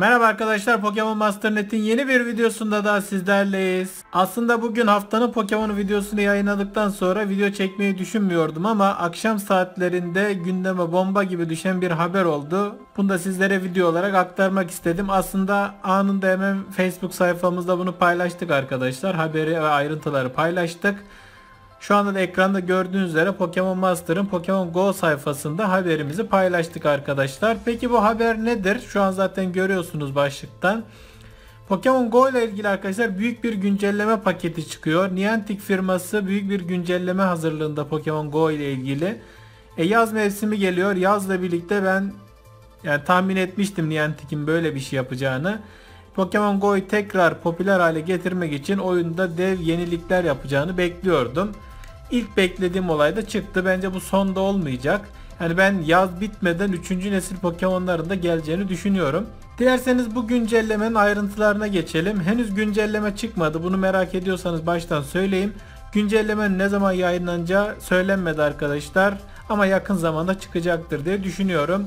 Merhaba arkadaşlar Pokemon Master Net'in yeni bir videosunda da sizlerleyiz. Aslında bugün haftanın Pokemon videosunu yayınladıktan sonra video çekmeyi düşünmüyordum ama akşam saatlerinde gündeme bomba gibi düşen bir haber oldu. Bunu da sizlere video olarak aktarmak istedim. Aslında anında hemen Facebook sayfamızda bunu paylaştık arkadaşlar. Haberi ve ayrıntıları paylaştık. Şu anda da ekranda gördüğünüz üzere Pokemon Master'ın Pokemon Go sayfasında haberimizi paylaştık arkadaşlar. Peki bu haber nedir? Şu an zaten görüyorsunuz başlıktan. Pokemon Go ile ilgili arkadaşlar büyük bir güncelleme paketi çıkıyor. Niantic firması büyük bir güncelleme hazırlığında Pokemon Go ile ilgili. E yaz mevsimi geliyor. Yazla birlikte ben yani tahmin etmiştim Niantic'in böyle bir şey yapacağını. Pokemon Go'yu tekrar popüler hale getirmek için oyunda dev yenilikler yapacağını bekliyordum. İlk beklediğim olay da çıktı. Bence bu son da olmayacak. Yani ben yaz bitmeden 3. nesil Pokemon'ların da geleceğini düşünüyorum. Dilerseniz bu güncellemenin ayrıntılarına geçelim. Henüz güncelleme çıkmadı. Bunu merak ediyorsanız baştan söyleyeyim. Güncellemenin ne zaman yayınlanacağı söylenmedi arkadaşlar. Ama yakın zamanda çıkacaktır diye düşünüyorum.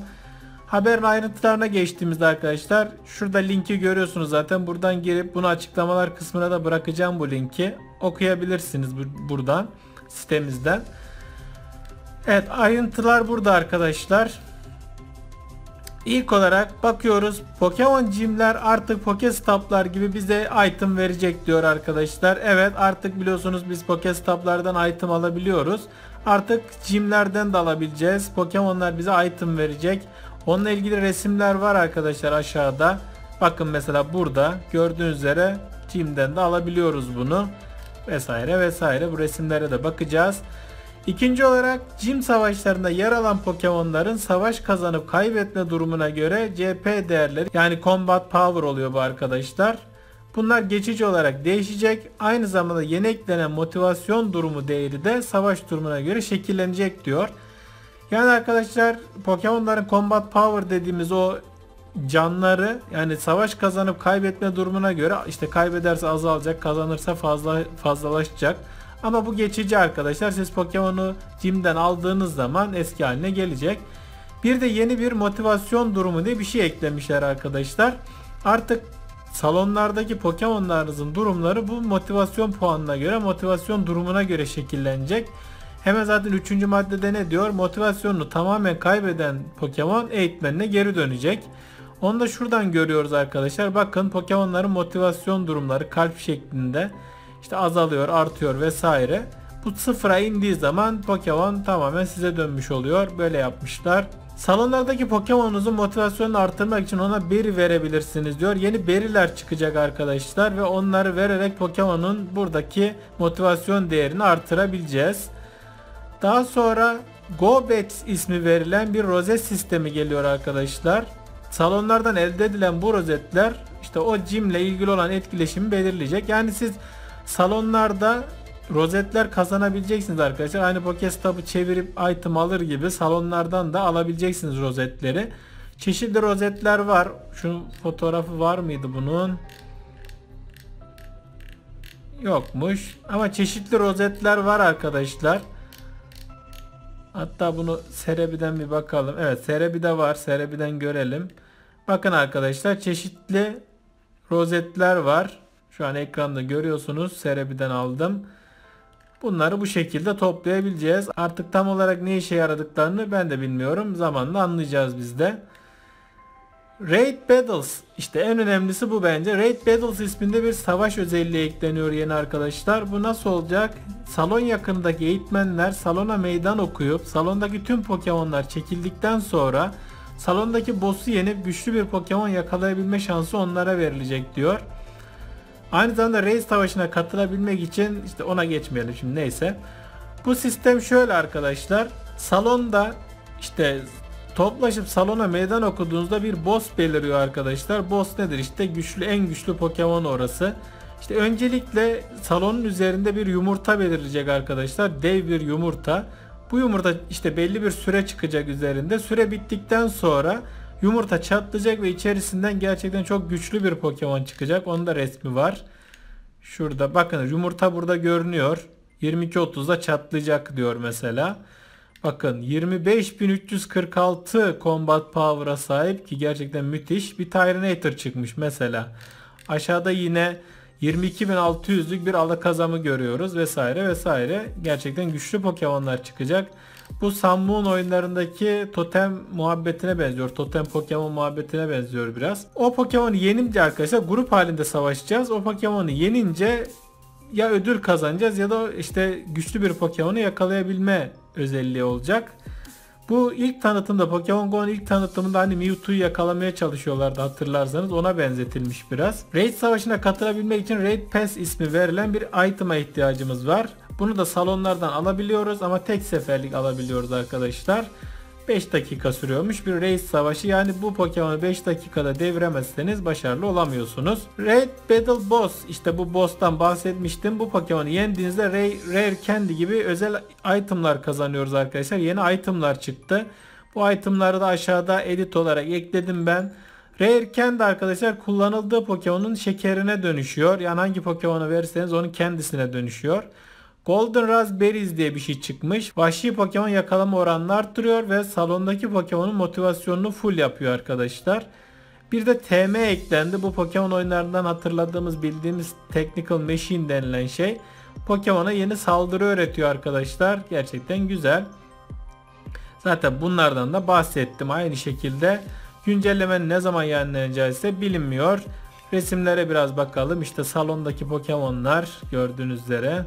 Haberin ayrıntılarına geçtiğimizde arkadaşlar şurada linki görüyorsunuz zaten. Buradan girip bunu açıklamalar kısmına da bırakacağım bu linki. Okuyabilirsiniz buradan sitemizden. Evet ayrıntılar burada arkadaşlar. İlk olarak bakıyoruz Pokemon Gym'ler artık Pokestop'lar gibi bize item verecek diyor arkadaşlar. Evet artık biliyorsunuz biz Pokestop'lardan item alabiliyoruz. Artık Gym'lerden de alabileceğiz. Pokemon'lar bize item verecek. Onunla ilgili resimler var arkadaşlar aşağıda. Bakın mesela burada gördüğünüz üzere Gym'den de alabiliyoruz bunu. Vesaire vesaire bu resimlere de bakacağız. İkinci olarak Gym savaşlarında yer alan Pokemon'ların savaş kazanıp kaybetme durumuna göre CP değerleri yani Combat Power oluyor bu arkadaşlar. Bunlar geçici olarak değişecek. Aynı zamanda yeni eklenen motivasyon durumu değeri de savaş durumuna göre şekillenecek diyor. Yani arkadaşlar Pokemon'ların Combat Power dediğimiz o canları yani savaş kazanıp kaybetme durumuna göre işte kaybederse azalacak kazanırsa fazla fazlalaşacak. Ama bu geçici arkadaşlar. Siz Pokemon'u Gym'den aldığınız zaman eski haline gelecek. Bir de yeni bir motivasyon durumu diye bir şey eklemişler arkadaşlar. Artık salonlardaki Pokemon'larınızın durumları bu motivasyon puanına göre, motivasyon durumuna göre şekillenecek. Hemen zaten 3. maddede ne diyor? Motivasyonunu tamamen kaybeden Pokemon eğitmenine geri dönecek. Onu da şuradan görüyoruz arkadaşlar. Bakın Pokemon'ların motivasyon durumları kalp şeklinde işte azalıyor, artıyor vesaire. Bu sıfıra indiği zaman Pokemon tamamen size dönmüş oluyor. Böyle yapmışlar. Salonlardaki Pokemon'unuzun motivasyonunu artırmak için ona beri verebilirsiniz diyor. Yeni beriler çıkacak arkadaşlar ve onları vererek Pokemon'un buradaki motivasyon değerini artırabileceğiz. Daha sonra GoBets ismi verilen bir rozet sistemi geliyor arkadaşlar. Salonlardan elde edilen bu rozetler işte o gym ile ilgili olan etkileşimi belirleyecek. Yani siz salonlarda rozetler kazanabileceksiniz arkadaşlar. Aynı Pokestop'u çevirip item alır gibi salonlardan da alabileceksiniz rozetleri. Çeşitli rozetler var. Şu fotoğrafı var mıydı bunun? Yokmuş. Ama çeşitli rozetler var arkadaşlar. Hatta bunu Serebi'den bir bakalım. Evet Serebi'de var. Serebi'den görelim. Bakın arkadaşlar çeşitli rozetler var. Şu an ekranda görüyorsunuz. Serebi'den aldım. Bunları bu şekilde toplayabileceğiz. Artık tam olarak ne işe yaradıklarını ben de bilmiyorum. Zamanla anlayacağız biz de. Raid Battles işte en önemlisi bu bence. Raid Battles isminde bir savaş özelliği ekleniyor yeni arkadaşlar. Bu nasıl olacak? Salon yakındaki eğitmenler salona meydan okuyup salondaki tüm Pokemon'lar çekildikten sonra salondaki boss'u yenip güçlü bir Pokemon yakalayabilme şansı onlara verilecek diyor. Aynı zamanda Raid Savaşı'na katılabilmek için işte ona geçmeyelim şimdi neyse. Bu sistem şöyle arkadaşlar. Salonda işte Toplaşıp salona meydan okuduğunuzda bir boss beliriyor arkadaşlar. Boss nedir? İşte güçlü en güçlü Pokemon orası. İşte öncelikle salonun üzerinde bir yumurta belirleyecek arkadaşlar. Dev bir yumurta. Bu yumurta işte belli bir süre çıkacak üzerinde. Süre bittikten sonra yumurta çatlayacak ve içerisinden gerçekten çok güçlü bir Pokemon çıkacak. Onun da resmi var. Şurada bakın yumurta burada görünüyor. 22.30'da çatlayacak diyor mesela. Bakın 25346 combat power'a sahip ki gerçekten müthiş. Bir Tyranitar çıkmış mesela. Aşağıda yine 22.600'lük bir alakazamı görüyoruz vesaire vesaire. Gerçekten güçlü Pokemon'lar çıkacak. Bu Sun oyunlarındaki totem muhabbetine benziyor. Totem Pokemon muhabbetine benziyor biraz. O Pokemon'u yenince arkadaşlar grup halinde savaşacağız. O Pokemon'u yenince ya ödül kazanacağız ya da işte güçlü bir Pokemon'u yakalayabilme özelliği olacak. Bu ilk tanıtımda Pokemon Go'nun ilk tanıtımında hani Mewtwo'yu yakalamaya çalışıyorlardı hatırlarsanız ona benzetilmiş biraz. Raid savaşına katılabilmek için Raid Pass ismi verilen bir item'a ihtiyacımız var. Bunu da salonlardan alabiliyoruz ama tek seferlik alabiliyoruz arkadaşlar. 5 dakika sürüyormuş bir raid savaşı yani bu Pokemon'u 5 dakikada deviremezseniz başarılı olamıyorsunuz. Raid Battle Boss işte bu boss'tan bahsetmiştim. Bu Pokemon'u yendiğinizde Rare, Rare Candy gibi özel itemlar kazanıyoruz arkadaşlar. Yeni itemlar çıktı. Bu itemları da aşağıda edit olarak ekledim ben. Rare Candy arkadaşlar kullanıldığı Pokemon'un şekerine dönüşüyor. Yani hangi Pokemon'u verirseniz onun kendisine dönüşüyor. Golden Raspberries diye bir şey çıkmış. Vahşi Pokemon yakalama oranını arttırıyor ve salondaki Pokemon'un motivasyonunu full yapıyor arkadaşlar. Bir de TM eklendi. Bu Pokemon oyunlarından hatırladığımız bildiğimiz Technical Machine denilen şey. Pokemon'a yeni saldırı öğretiyor arkadaşlar. Gerçekten güzel. Zaten bunlardan da bahsettim. Aynı şekilde güncellemenin ne zaman yayınlanacağı ise bilinmiyor. Resimlere biraz bakalım. İşte salondaki Pokemon'lar gördüğünüz üzere.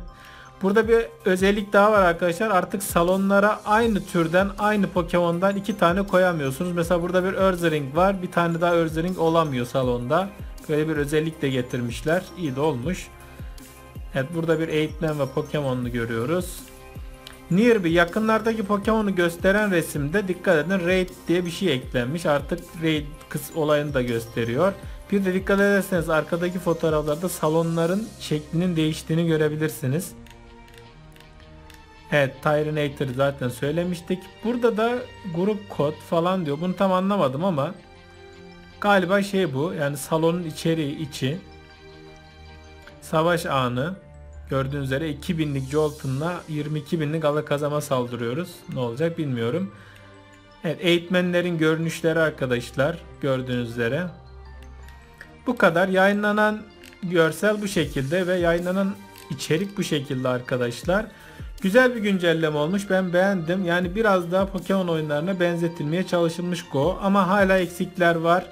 Burada bir özellik daha var arkadaşlar. Artık salonlara aynı türden, aynı Pokemon'dan iki tane koyamıyorsunuz. Mesela burada bir Ursaring var. Bir tane daha Ursaring olamıyor salonda. Böyle bir özellik de getirmişler. İyi de olmuş. Evet burada bir eğitmen ve Pokemon'u görüyoruz. Nearby yakınlardaki Pokemon'u gösteren resimde dikkat edin Raid diye bir şey eklenmiş. Artık Raid kız olayını da gösteriyor. Bir de dikkat ederseniz arkadaki fotoğraflarda salonların şeklinin değiştiğini görebilirsiniz. Evet Tyranator zaten söylemiştik. Burada da grup kod falan diyor. Bunu tam anlamadım ama galiba şey bu. Yani salonun içeriği içi. Savaş anı. Gördüğünüz üzere 2000'lik Jolton'la 22.000'lik Alakazam'a saldırıyoruz. Ne olacak bilmiyorum. Evet eğitmenlerin görünüşleri arkadaşlar. Gördüğünüz üzere. Bu kadar. Yayınlanan görsel bu şekilde ve yayınlanan içerik bu şekilde arkadaşlar. Güzel bir güncelleme olmuş. Ben beğendim. Yani biraz daha Pokemon oyunlarına benzetilmeye çalışılmış Go. Ama hala eksikler var.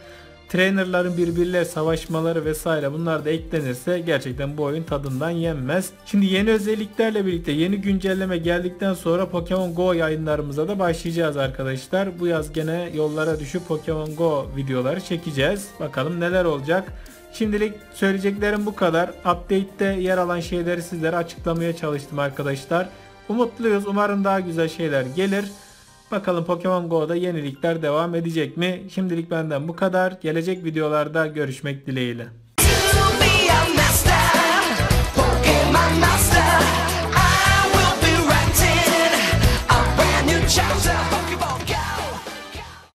Trainerların birbirleriyle savaşmaları vesaire bunlar da eklenirse gerçekten bu oyun tadından yenmez. Şimdi yeni özelliklerle birlikte yeni güncelleme geldikten sonra Pokemon Go yayınlarımıza da başlayacağız arkadaşlar. Bu yaz gene yollara düşüp Pokemon Go videoları çekeceğiz. Bakalım neler olacak. Şimdilik söyleyeceklerim bu kadar. Update'te yer alan şeyleri sizlere açıklamaya çalıştım arkadaşlar. Umutluyuz. Umarım daha güzel şeyler gelir. Bakalım Pokemon Go'da yenilikler devam edecek mi? Şimdilik benden bu kadar. Gelecek videolarda görüşmek dileğiyle.